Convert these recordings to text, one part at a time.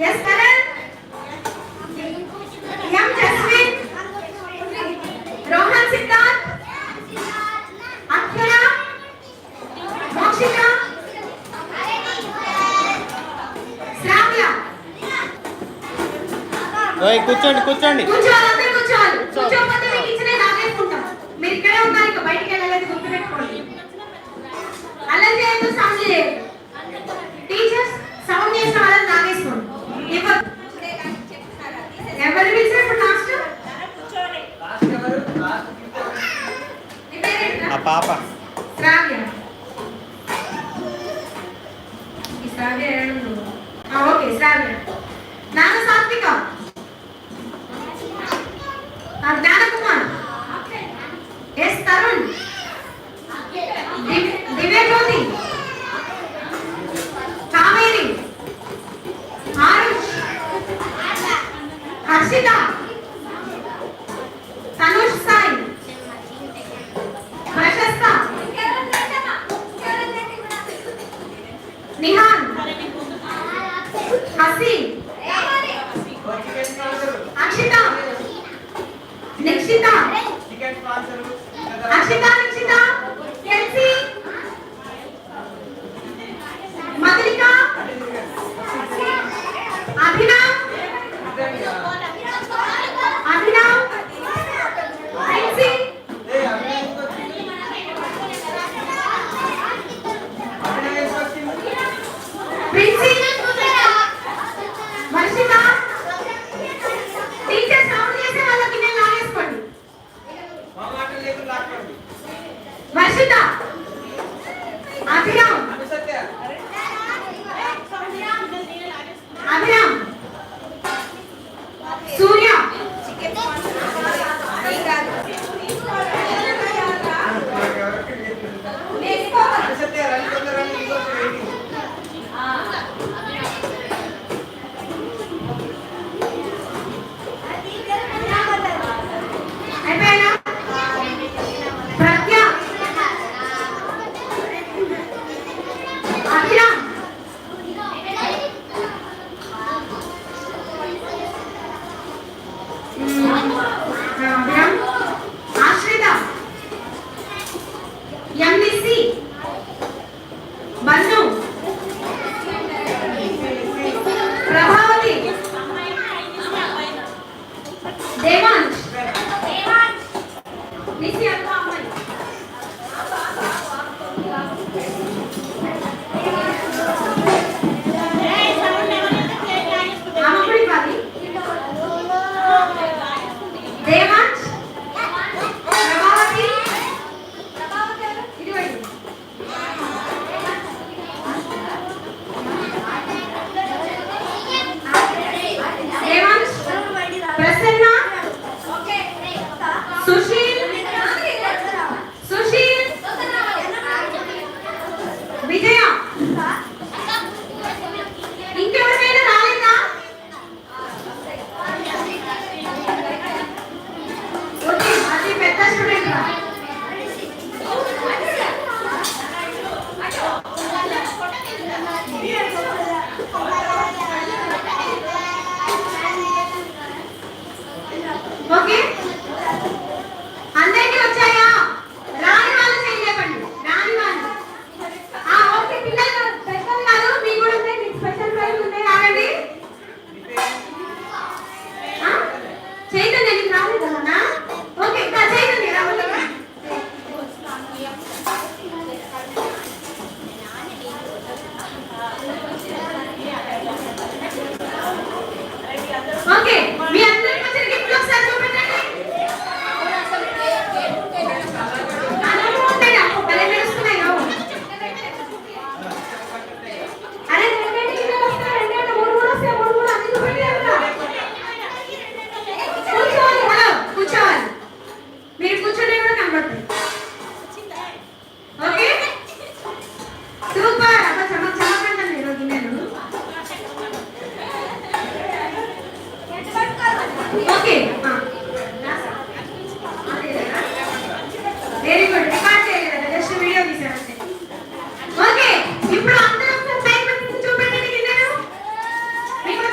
Yes Karan ఎం కూర్చోండి కూర్చోండి. కూర్చోండి 八吧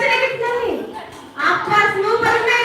मिनिट आपका स्नो पर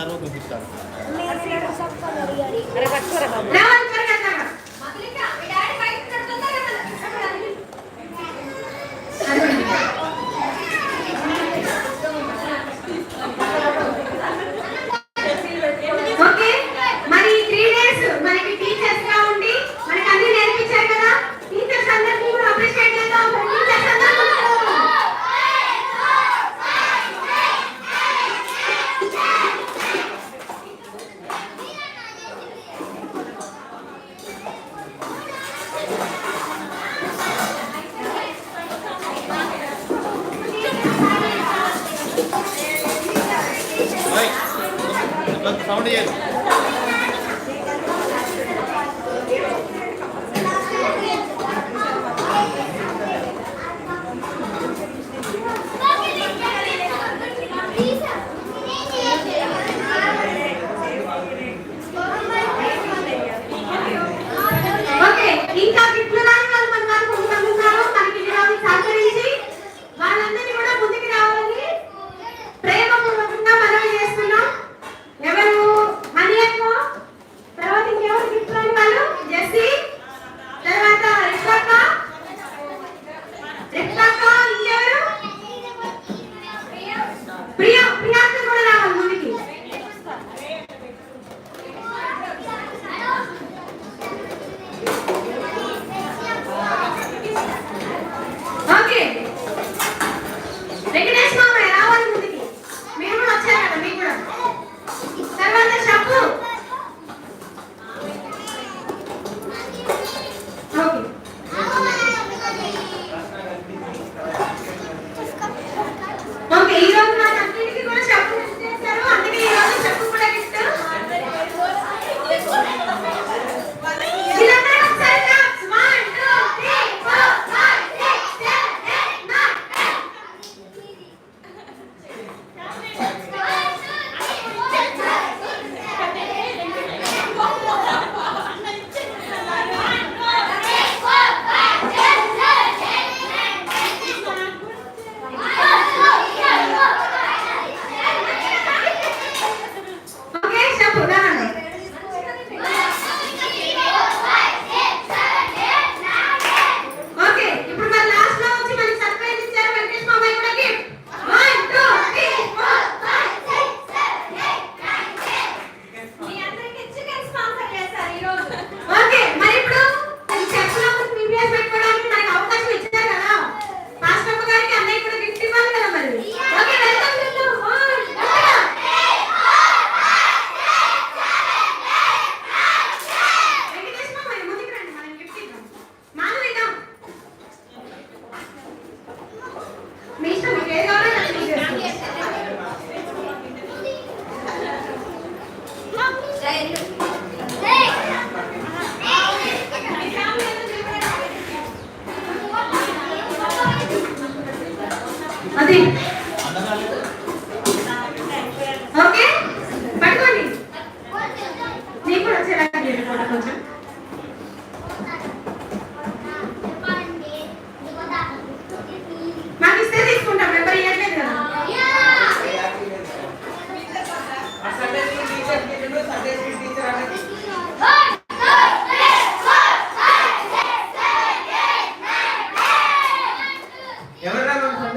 करो कोशिश करो సౌండ్ చేయదు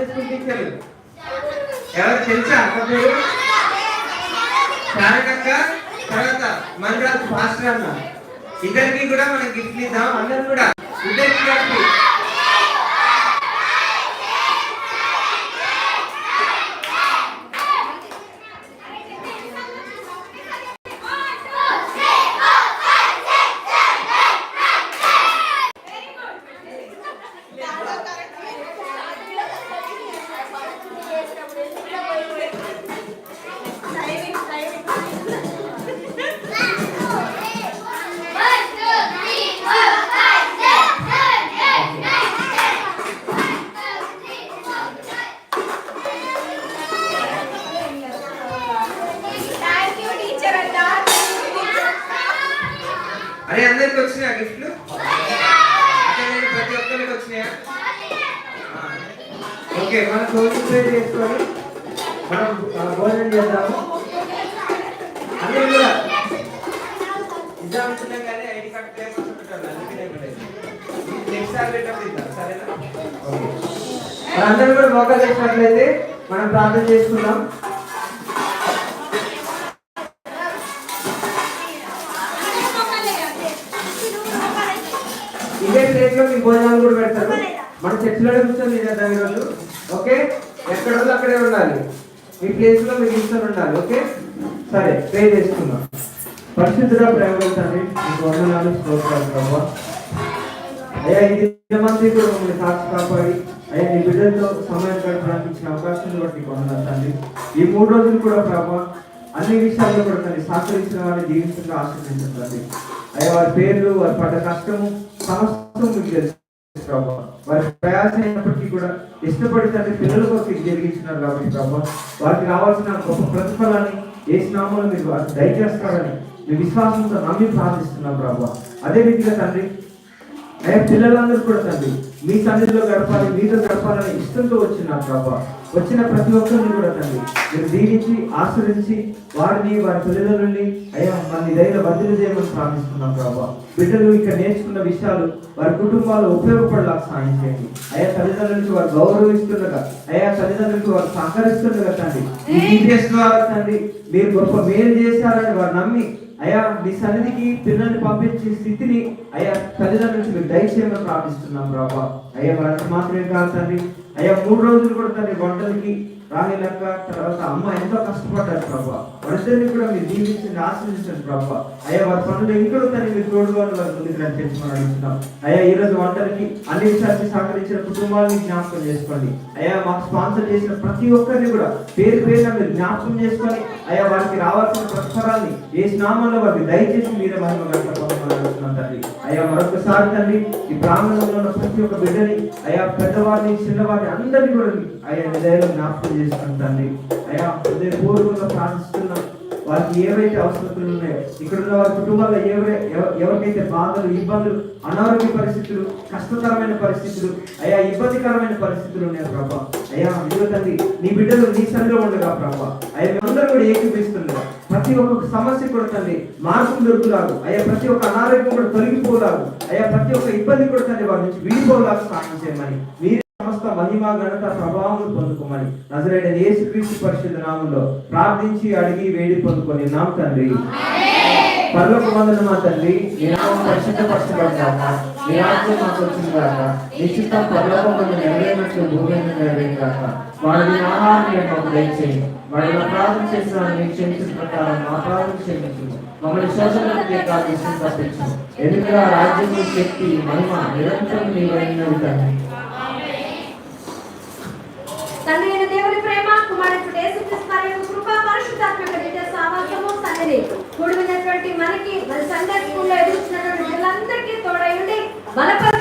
సండే స్కూల్ టీచర్ ఎవరు తెలుసా అప్పుడు తారకక్క తర్వాత మండరాజు ఫాస్టర్ అన్న. ఇద్దరికి కూడా మనం గిఫ్ట్లు ఇద్దాం అందరూ కూడా. ఇద్దరికి ఇద్దాం అనుకున్నాం కానీ ఐడి కార్డ్ అందుకనే నెక్స్ట్ సార్ ఇద్దాం సరేనా? కూడా మోకాలు చేసినట్లయితే మనం ప్రార్థన చేసుకుందాం. ఇదే ప్లేస్లో మీ భోజనాలు కూడా పెడతారు. మన చర్చిలో కూర్చొని తినేద్దాం ఈరోజు ఓకే? ఎక్కడ అక్కడే ఉండాలి. మీ ప్లేస్లో మీరు కూర్చొని ఉండాలి ఓకే? సరే ప్రే చేసుకుందాం. పరిశుద్ధుడా ప్రేమ తండ్రి మీకు వందనాలు స్తోత్రాలు ప్రభావ అయ్యా ఈ దినమంతా కూడా మమ్మల్ని కాచి కాపాడి అయ్యా నీ బిడ్డలతో సమయం గడపడానికి ఇచ్చిన అవకాశం బట్టి నీకు వందనాలు తండ్రి. ఈ మూడు రోజులు కూడా ప్రభావ అన్ని విషయాల్లో కూడా తండ్రి సహకరించిన వారిని జీవితంగా ఆశ్రయించండి అయ్యా వారి పేర్లు వారి పడ్డ కష్టము సమస్తం మీకు తెలుసు ప్రభావ వారి ప్రయాసం అయినప్పటికీ కూడా ఇష్టపడి తండ్రి పిల్లల కోసం జరిగించినారు కాబట్టి ప్రభావ వారికి రావాల్సిన గొప్ప ప్రతిఫలాన్ని ఏ స్నామంలో మీరు వారికి దయచేస్తారని మీ విశ్వాసంతో నమ్మి ప్రార్థిస్తున్నాం ప్రభావ అదే రీతిగా తండ్రి అయ్యా పిల్లలందరూ కూడా తండ్రి మీ సన్నిధిలో గడపాలి మీతో గడపాలని ఇష్టంతో వచ్చిన ప్రభా. వచ్చిన ప్రతి ఒక్కరిని కూడా తండ్రి మీరు దీవించి ఆశ్రయించి వారిని వారి తల్లిదండ్రుల్ని అయ్యా మన దైవ బదిలీ చేయమని ప్రార్థిస్తున్నాం ప్రభా. బిడ్డలు ఇక్కడ నేర్చుకున్న విషయాలు వారి కుటుంబాలు ఉపయోగపడేలా సాయం చేయండి అయ్యా తల్లిదండ్రులకి వారు గౌరవిస్తుండగా అయ్యా తల్లిదండ్రులకి వారు సహకరిస్తుండగా తండ్రి ఈ ద్వారా తండ్రి? మీరు గొప్ప మేలు చేశారని వారు నమ్మి అయ్యా మీ సన్నిధికి పిల్లల్ని పంపించే స్థితిని అయ్యా తల్లిదండ్రులకు మీరు దయచేయమని ప్రార్థిస్తున్నాం ప్రభా. అయ్యా వాళ్ళకి మాత్రమే కాదు తండ్రి. అయ్యా మూడు రోజులు కూడా తండ్రి వంటలకి రాహిలక్క తర్వాత అమ్మ ఎంతో కష్టపడ్డారు ప్రభా. వాళ్ళిద్దరిని కూడా మీరు దీవించండి ఆశ్రయించండి ప్రభా. అయ్యా వారి పనులు ఇంట్లో తను మీరు తోడుగా ఉండి వారి ముందుకు నడిపించమని అడుగుతున్నాం అయ్యా ఈ రోజు వంటలకి అన్ని విషయాన్ని సహకరించిన కుటుంబాలని జ్ఞాపకం చేసుకోండి. అయ్యా మాకు స్పాన్సర్ చేసిన ప్రతి ఒక్కరిని కూడా పేరు పేరున మీరు జ్ఞాపకం చేసుకొని అయ్యా వారికి రావాల్సిన ప్రతిఫలాన్ని ఏ స్నామంలో వారికి దయచేసి మీరే మహిమ తండ్రి. అయ్యా మరొకసారి తండ్రి ఈ ప్రాంగణంలో ఉన్న ప్రతి ఒక్క బిడ్డని అయ్యా పెద్దవారిని చిన్నవారిని అందరినీ కూడా అయ్యా నిదయలో జ్ఞాపకం చేసుకుని తండ్రి అయ్యా హృదయపూర్వకంగా ప్రార్థిస్తున్నాం వారికి ఏవైతే అవసరతలు ఉన్నాయో ఇక్కడ ఉన్న వారి కుటుంబాల్లో ఎవరే ఎవరికైతే బాధలు ఇబ్బందులు అనారోగ్య పరిస్థితులు కష్టతరమైన పరిస్థితులు అయ్యా ఇబ్బందికరమైన పరిస్థితులు ఉన్నాయి ప్రభా. అయ్యా ఇదిగో తండ్రి నీ బిడ్డలు నీ సన్నిలో ఉండగా ప్రభా. అయ్యా మేమందరూ కూడా ఏకీపిస్తుండగా ప్రతి ఒక్క సమస్య కూడా తండ్రి మార్పు దొరుకులాగు. అయ్యా ప్రతి ఒక్క అనారోగ్యం కూడా తొలగిపోలాగు. అయ్యా ప్రతి ఒక్క ఇబ్బంది కూడా తండ్రి వారి నుంచి విడిపోలాగా సాయం చేయమని. మీరు సమస్త మహిమ ఘనత ప్రభావం పొందుకోమని నజరైన యేసుక్రీస్తు పరిశుద్ధ నామంలో ప్రార్థించి అడిగి వేడి పొందుకొని నామ తండ్రి. పర్లకు వందన మా తండ్రి నీ నామం పరిశుద్ధపరచబడ్డాక నీ ఆజ్ఞ మాకు వచ్చింది కాక నీ చిత్తం పర్లోకం నెరవేరినట్లు భూమి నెరవేరు కాక మాకు చేసిన క్షమించిన ప్రకారం మా ప్రార్థన క్షమించు. మమ్మల్ని శోషణకి కాదు తప్పించు ఎందుకంటే రాజ్యం శక్తి మహిమ నిరంతరం నీవైనవి తండ్రి. పరిశుద్ధాత్మక సన్నిధి. కూడినటువంటి మనకి మన సండే స్కూల్లో ఎదుగుతున్నటువంటి పిల్లలందరికీ తోడై ఉండి బలపరిచి